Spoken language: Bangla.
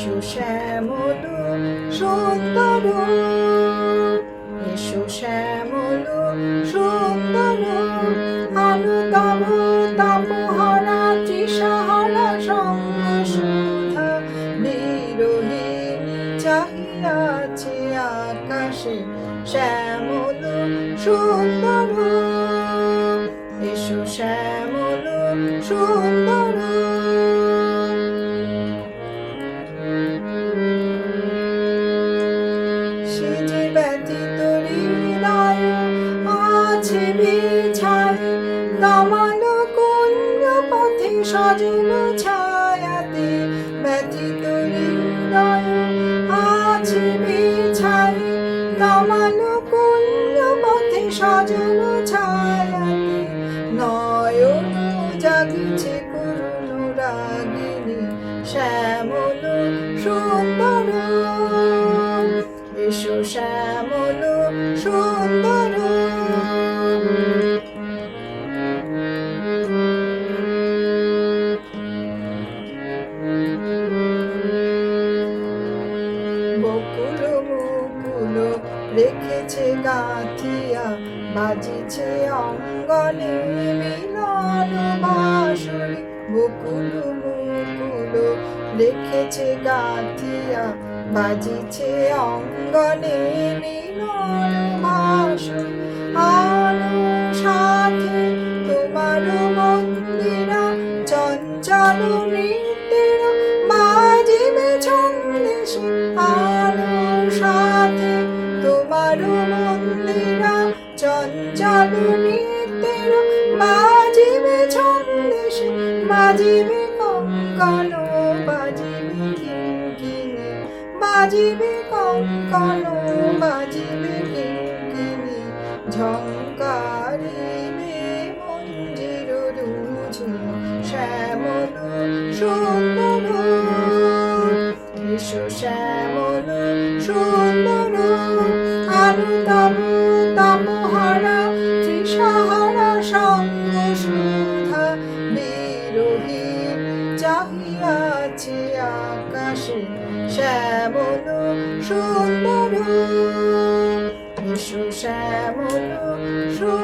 এসো শ্যামল সুন্দর এসো শ্যামল আলু তব তাপহারা তৃষাহারা সঙ্গ সুধা চাহিয়াছে আকাশে শ্যামল সুন্দর শ্যামল সেজে ব্যতীত হৃদয় আছে বিছায়। দামালো কুঞ্জ পথে সজল ছায়াতে ব্যতীত হৃদয় আছে বিছায়। দামালো কুঞ্জ পথে সজল ছায়াতে নয়ন জাগছে করুণ রাগিনী, শ্যামল সুন্দর শ্যামল সুন্দর। বকুল মুকুল রেখেছে গাথিয়া বাজিছে অঙ্গনে মিলন বাসুরি বকুল মুকুল রেখেছে গাথিয়া বাজিছে অঙ্গনে মিলন বাসুরি আলো সাথে তোমার মন্দিরা চঞ্চল নৃত্যের বাজিবে ছন্দেশে আলো সাথে তোমার মন্দিরা চঞ্চল নৃত্যের বাজিবে ছন্দেশে বাজিবে কঙ্কন বাজিবে কঙ্কন বাজিবে কিঙ্কিনি ঝঙ্কারিবে মঞ্জির রুঝু শ্যামল সুন্দর। এসো শ্যামল সুন্দর আলু তব তাপহারা তৃষাহারা সঙ্গ সুধা বিরোহীন চাহিয়াছে আসে শ্যামল সুন্দর। বিশ্ব শ্যামল সুন্দর।